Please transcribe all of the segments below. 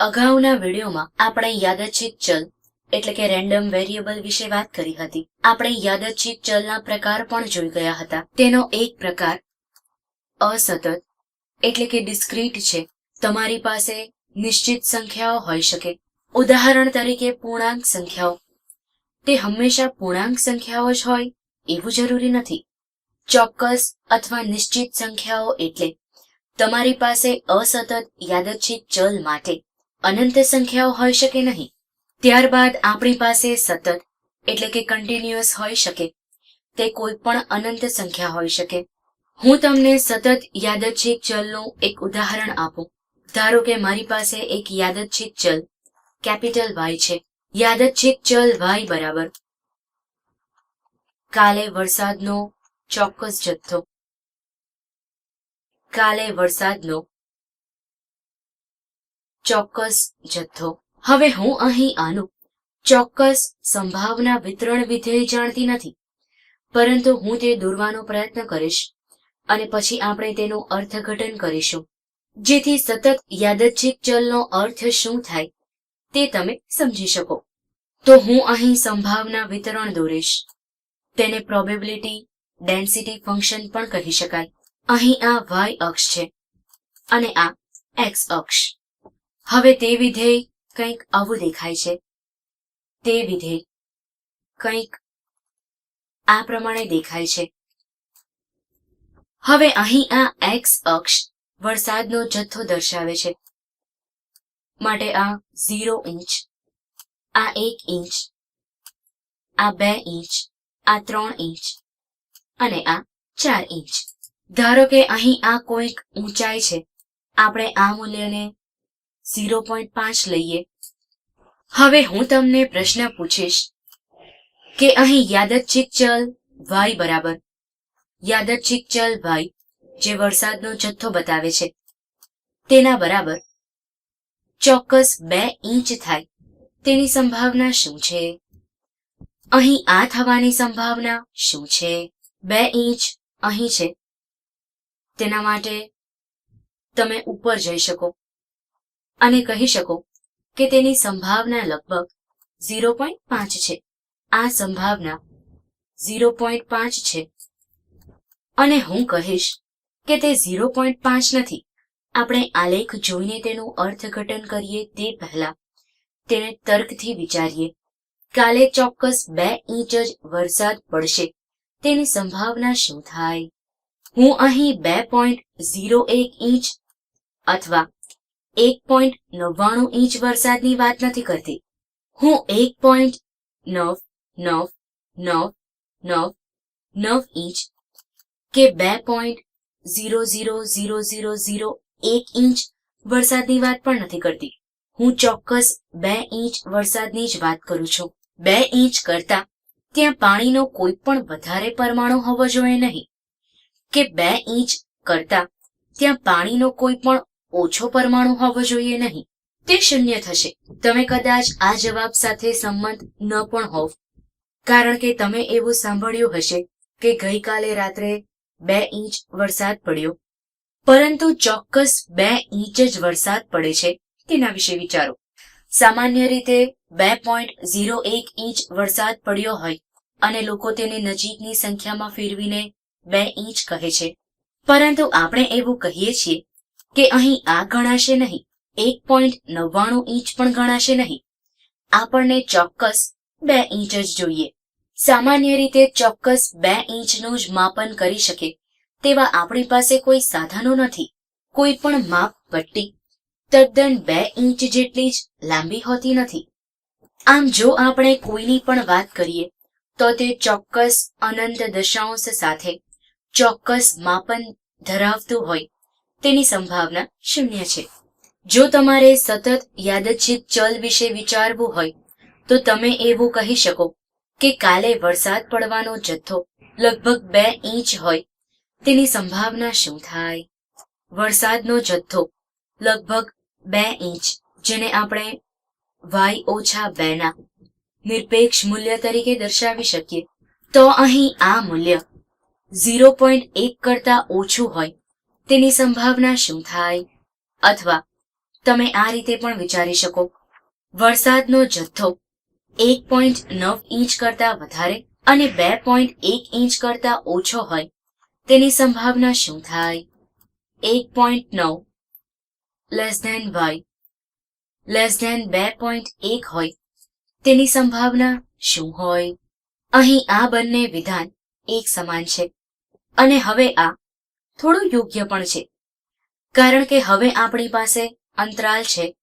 અગાઉના વિડીયોમાં આપણે યાદચ્છિત ચલ, એટલે કે રેન્ડમ વેરિયેબલ વિશે વાત કરી હતી. આપણે યાદચ્છિક ચલના પ્રકાર પણ જોઈ ગયા હતા. તેનો એક પ્રકાર, અસતત, એટલે કે ડિસ્ક્રીટ છે. તમારી પાસે નિશ્ચિત સંખ્યાઓ હોઈ શકે. ઉદાહરણ તરીકે પૂર્ણાંક સંખ્યાઓ. તે હંમેશા પૂર્ણાંક સંખ્યાઓ જ હોય, એવું જરૂરી નથી. ચોક્કસ અથવા નિશ્ચિત સંખ્યાઓ એટલે તમારી પાસે અસતત યાદચ્છિત ચલ માટે અનંત સંખ્યાઓ હોઈ શકે નહીં. ત્યારબાદ આપણી પાસે સતત, એટલે કે કન્ટિન્યુઅસ હોઈ શકે. તે કોઈ પણ અનંત સંખ્યા હોઈ શકે. હું તમને સતત યાદચ્છિક ચલનું એક ઉદાહરણ આપું. ધારો કે મારી પાસે એક યાદચ્છિક ચલ, કેપિટલ વાય છે. યાદચ્છિક ચલ વાય બરાબર. કાલે વરસાદનો ચોક્કસ જથ્થો. કાલે વરસાદનો ચોક્કસ જથ્થો. હવે હું અહીં આનું ચોક્કસ સંભાવના વિતરણ વિધેય જાણતી નથી. પરંતુ હું તે દોરવાનો પ્રયત્ન કરીશ અને પછી આપણે તેનું અર્થઘટન કરીશું. જેથી સતત યાદચ્છિક ચલનો અર્થ શું થાય તે તમે સમજી શકો. તો હું અહીં સંભાવના વિતરણ દોરીશ. તેને પ્રોબેબિલિટી ડેન્સિટી ફંક્શન પણ કહી શકાય. અહીં આ વાય અક્ષ છે અને આ એક્સ અક્ષ. હવે તે વિધેય કંઈક આવું દેખાય છે. તે વિધેય કંઈક આ પ્રમાણે દેખાય છે. હવે અહીં આ એક્સ અક્ષ વરસાદનો જથ્થો દર્શાવે છે. માટે આ ઝીરો ઇંચ, આ એક ઇંચ, આ બે ઇંચ, આ ત્રણ ઇંચ અને આ ચાર ઇંચ. ધારો કે અહીં આ કોઈક ઊંચાઈ છે. આપણે આ મૂલ્યને ઝીરો પોઈન્ટ પાંચ લઈએ. હવે હું તમને પ્રશ્ન પૂછીશ કે અહીં યાદચ્છિક ચલ વાય બરાબર. યાદચ્છિક ચલ વાય જે વરસાદનો જથ્થો બતાવે છે, તેના બરાબર ચોક્કસ બે ઇંચ થાય. તેની સંભાવના શું છે? અહીં આ થવાની સંભાવના શું છે? બે ઇંચ અહીં છે. તેના માટે તમે ઉપર જઈ શકો. અને કહી શકો કે તેની સંભાવના લગભગ ઝીરો પોઈન્ટ પાંચ છે. આ સંભાવના ઝીરો પોઈન્ટ પાંચ છે. અને હું કહીશ કે તે ઝીરો પોઈન્ટ પાંચ નથી. આપણે આલેખ જોઈને તેનું અર્થઘટન કરીએ તે પહેલા તેને તર્કથી વિચારીએ, કાલે ચોક્કસ બે ઇંચ જ વરસાદ પડશે. તેની સંભાવના શું થાય? હું અહીં બે પોઈન્ટ ઝીરો એક ઇંચ અથવા એક પોઈન્ટ નવ્વાણું ઇંચ વરસાદની વાત નથી કરતી. હું એક પોઈન્ટ નવ નવ નવ નવ નવ ઇંચ કે બે point zero zero zero zero zero એક ઇંચ વરસાદની વાત પણ નથી કરતી. હું ચોક્કસ બે ઇંચ વરસાદની જ વાત કરું છું. બે ઇંચ કરતા ત્યાં પાણીનો કોઈ પણ વધારે પરમાણુ હોવો જોઈએ નહીં. કે બે ઇંચ કરતા ત્યાં પાણીનો કોઈ પણ ઓછો પરમાણુ હોવો જોઈએ નહીં. તે શૂન્ય થશે. તમે કદાચ આ જવાબ સાથે સંમત ન પણ હોવ. કારણ કે તમે એવું સાંભળ્યું હશે કે ગઈકાલે રાત્રે બે ઇંચ વરસાદ પડ્યો. પરંતુ ચોક્કસ બે ઇંચ જ વરસાદ પડે છે તેના વિશે વિચારો. સામાન્ય રીતે બે પોઈન્ટ ઝીરો એક ઇંચ વરસાદ પડ્યો હોય અને લોકો તેને નજીકની સંખ્યામાં ફેરવીને બે ઇંચ કહે છે. પરંતુ આપણે એવું કહીએ છીએ કે અહીં આ ગણાશે નહીં. એક પોઈન્ટ નવ્વાણું ઇંચ પણ ગણાશે નહીં. આપણને ચોક્કસ બે ઇંચ જ જોઈએ. સામાન્ય રીતે ચોક્કસ બે ઇંચનું જ માપન કરી શકે તેવા આપણી પાસે કોઈ સાધનો નથી. કોઈ પણ માપ પટ્ટી તદ્દન બે ઇંચ જેટલી જ લાંબી હોતી નથી. આમ જો આપણે કોઈની પણ વાત કરીએ, તો તે ચોક્કસ અનંત દશાંશ સાથે ચોક્કસ માપન ધરાવતું હોય તેની સંભાવના શૂન્ય છે. જો તમારે સતત યાદચ્છિત ચલ વિશે વિચારવું હોય, તો તમે એવું કહી શકો કે કાલે વરસાદ પડવાનો જથ્થો લગભગ બે ઇંચ હોય. તેની સંભાવના શું થાય? વરસાદનો જથ્થો લગભગ બે ઇંચ, જેને આપણે વાય ઓછા બેના નિરપેક્ષ મૂલ્ય તરીકે દર્શાવી શકીએ. તો અહીં આ મૂલ્ય ઝીરો પોઈન્ટ એક કરતા ઓછું હોય. તેની સંભાવના શું થાય? અથવા તમે આ રીતે પણ વિચારી શકો, વરસાદનો જથ્થો એક પોઈન્ટ નવ ઇંચ કરતા વધારે અને બે પોઈન્ટ એક ઇંચ કરતા ઓછો હોય, તેની સંભાવના શું થાય? એક પોઈન્ટ નવ less than Y less than બે પોઈન્ટ એક હોય, તેની સંભાવના શું હોય? અહીં આ બંને વિધાન એક સમાન છે. અને હવે આ થોડું યોગ્ય પણ છે. કારણ કે હવે આપણી પાસે અંતરાલ છે.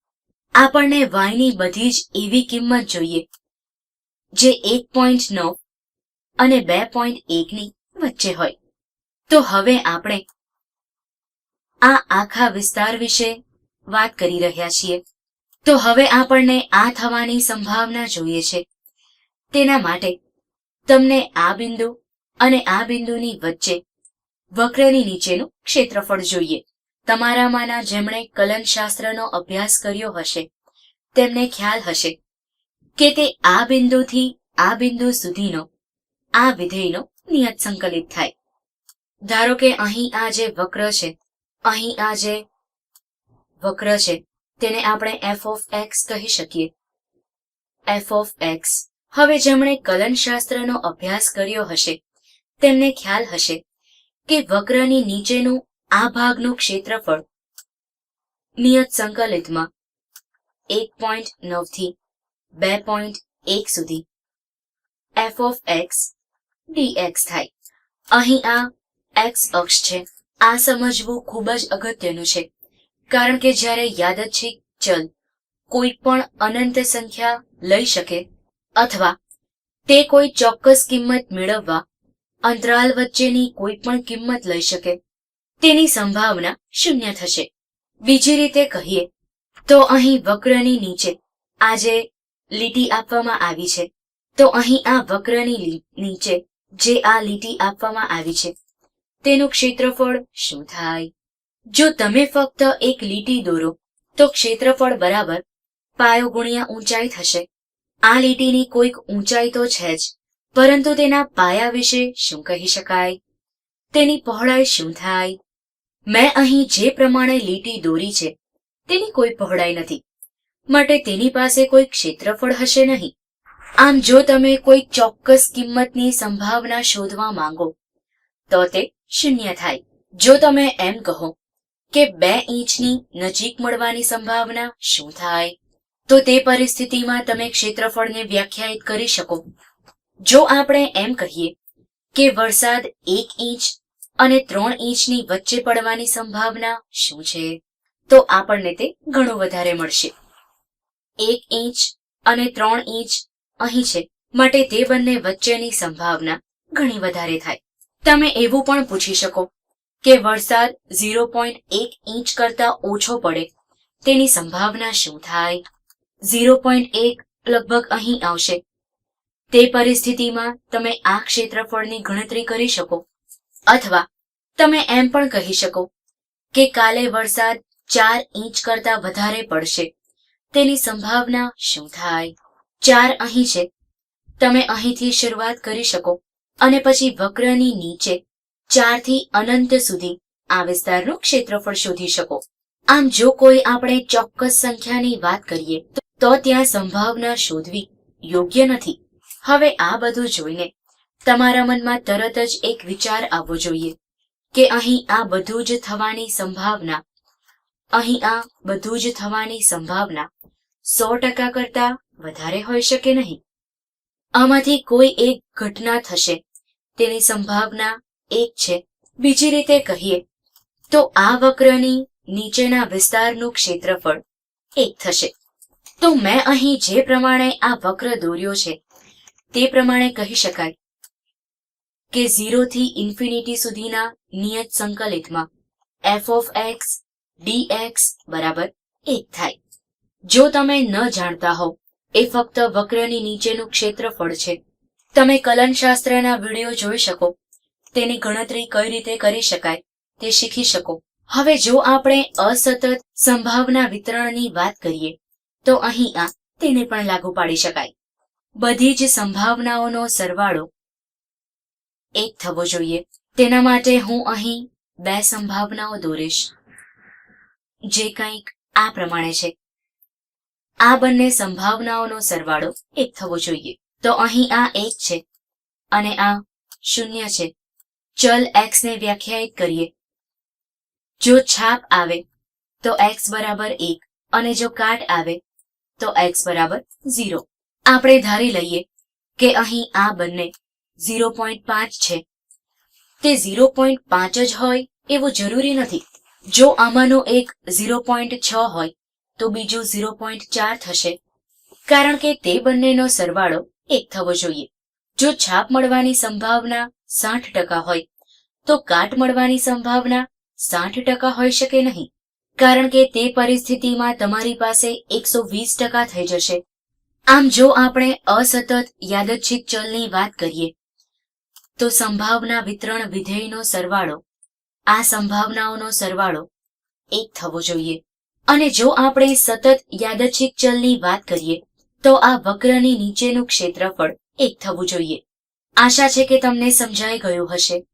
આપણને વાયની બધી જ એવી કિંમત જોઈએ. જે એક પોઈન્ટ નવ અને બે પોઈન્ટ એકની વચ્ચે હોય. તો હવે આપણે આ આખા વિસ્તાર વિશે વાત કરી રહ્યા છીએ. તો હવે આપણને આ થવાની સંભાવના જોઈએ છે. તેના માટે તમને આ બિંદુ અને આ બિંદુની વચ્ચે વક્રની નીચેનું ક્ષેત્રફળ જોઈએ. તમારામાંના જેમણે કલનશાસ્ત્રનો અભ્યાસ કર્યો હશે, તેમને ખ્યાલ હશે કે તે આ બિંદુથી આ બિંદુ સુધીનો, આ વિધેયનો નિયત સંકલિત થાય. ધારો કે અહીં આ જે વક્ર છે, અહીં આ જે વક્ર છે, તેને આપણે એફ ઓફ એક્સ કહી શકીએ. એફ ઓફ એક્સ હવે જેમણે કલનશાસ્ત્રનો અભ્યાસ કર્યો હશે, તેમને ખ્યાલ હશે કે વક્રની નીચેનું આ ભાગનું ક્ષેત્રફળ? નિયત સંકલિતમાં એક પોઈન્ટ નવથી બે પોઈન્ટ એક સુધી એફ ઓફ એક્સ ડીએક્સ થાય. અહીં આ એક્સ અક્ષ છે. આ સમજવું ખૂબ જ અગત્યનું છે. કારણ કે જ્યારે યાદચ્છિક ચલ કોઈ પણ અનંત સંખ્યા લઈ શકે, અથવા તે કોઈ ચોક્કસ કિંમત મેળવવા અંતરાલ વચ્ચેની કોઈ પણ કિંમત લઈ શકે. તેની સંભાવના શૂન્ય થશે. બીજી રીતે કહીએ, તો અહીં વક્રની નીચે આજે લીટી આપવામાં આવી છે. તો અહીં આ વક્રની નીચે જે આ લીટી આપવામાં આવી છે, તેનું ક્ષેત્રફળ શું થાય? જો તમે ફક્ત એક લીટી દોરો, તો ક્ષેત્રફળ બરાબર પાયો ગુણ્યા ઊંચાઈ થશે. આ લીટીની કોઈક ઊંચાઈ તો છે જ. પરંતુ તેના પાયા વિશે શું કહી શકાય? તેની પહોળાઈ શું થાય? મેં અહીં જે પ્રમાણે લીટી દોરી છે, તેની કોઈ પહોળાઈ નથી. માટે તેની પાસે કોઈ ક્ષેત્રફળ હશે નહીં. આમ જો તમે કોઈ ચોક્કસ કિંમતની સંભાવના શોધવા માંગો, તો તે શૂન્ય થાય. જો તમે એમ કહો કે બે ઇંચની નજીક મળવાની સંભાવના શું થાય, તો તે પરિસ્થિતિમાં તમે ક્ષેત્રફળને વ્યાખ્યાયિત કરી શકો. જો આપણે એમ કહીએ કે વરસાદ એક ઇંચ અને ત્રણ ઇંચની વચ્ચે પડવાની સંભાવના શું છે, તો આપણને તે ઘણું વધારે મળશે. એક ઇંચ અને ત્રણ ઇંચ અહીં છે, માટે તે બંને વચ્ચેની સંભાવના ઘણી વધારે થાય. તમે એવું પણ પૂછી શકો કે વરસાદ ઝીરો પોઈન્ટ એક ઇંચ કરતા ઓછો પડે, તેની સંભાવના શું થાય? ઝીરો પોઈન્ટ એક લગભગ અહીં આવશે તે પરિસ્થિતિમાં તમે આ ક્ષેત્રફળની ગણતરી કરી શકો. અથવા તમે એમ પણ કહી શકો કે કાલે વરસાદ ચાર ઇંચ કરતા વધારે પડશે. તેની સંભાવના શું થાય? ચાર અહીં છે. તમે અહીંથી શરૂઆત કરી શકો અને પછી વક્રની નીચે ચારથી અનંત સુધી આ વિસ્તારનું ક્ષેત્રફળ શોધી શકો. આમ જો કોઈ આપણે ચોક્કસ સંખ્યાની વાત કરીએ, તો ત્યાં સંભાવના શોધવી યોગ્ય નથી. હવે આ બધું જોઈને તમારા મનમાં તરત જ એક વિચાર આવવો જોઈએ કે અહીં આ બધું જ થવાની સંભાવના, અહીં આ બધું જ થવાની સંભાવના સો ટકા કરતા વધારે હોઈ શકે નહીં. આમાંથી કોઈ એક ઘટના થશે, તેની સંભાવના એક છે. બીજી રીતે કહીએ તો આ વક્રની નીચેના વિસ્તારનું ક્ષેત્રફળ એક થશે. તો મેં અહીં જે પ્રમાણે આ વક્ર દોર્યો છે તે પ્રમાણે કહી શકાય કે થી ઇન્ફિનિટી સુધીના નિયત સંકલિતમાં F of X D X બરાબર એક થાય. જો તમે ન જાણતા હોવ એ ફક્ત વક્રની નીચેનું ક્ષેત્રફળ છે. તમે કલનશાસ્ત્રના વીડિયો જોઈ શકો. તેની ગણતરી કઈ રીતે કરી શકાય તે શીખી શકો. હવે જો આપણે અસતત સંભાવના વિતરણની વાત કરીએ, તો અહીં આ તેને પણ લાગુ પાડી શકાય. બધી જ સંભાવનાઓનો સરવાળો એક થવો જોઈએ. તેના માટે હું અહીં બે સંભાવનાઓ દોરીશ. જે કંઈક આ પ્રમાણે છે. આ બંને સંભાવનાઓનો સરવાળો એક થવો જોઈએ. તો અહીં આ એક છે અને આ શૂન્ય છે. ચલ એક્સને વ્યાખ્યાયિત કરીએ. જો છાપ આવે, તો એક્સ બરાબર એક અને જો કાટ આવે, તો એક્સ બરાબર ઝીરો. આપણે ધારી લઈએ કે અહીં આ બંને ઝીરો પોઈન્ટ પાંચ છે. તે ઝીરો પોઈન્ટ પાંચ જ હોય એવું જરૂરી નથી. જો આમાંનો એક ઝીરો પોઈન્ટ છ હોય, તો બીજું ઝીરો પોઈન્ટ ચાર થશે. કારણ કે તે બંનેનો સરવાળો એક થવો જોઈએ. જો છાપ મળવાની સંભાવના સાઠ ટકા હોય, તો કાટ મળવાની સંભાવના સાઠ ટકા હોઈ શકે નહીં. કારણ કે તે પરિસ્થિતિમાં તમારી પાસે એકસો વીસ ટકા થઈ જશે. આમ જો આપણે અસતત યાદચ્છિક ચલની વાત કરીએ, તો સંભાવના વિતરણ વિધેયનો સરવાળો, આ સંભાવનાઓનો સરવાળો એક થવો જોઈએ. અને જો આપણે સતત યાદચ્છિક ચલની વાત કરીએ, તો આ વક્રની નીચેનું ક્ષેત્રફળ એક થવું જોઈએ. આશા છે કે તમને સમજાઈ ગયું હશે.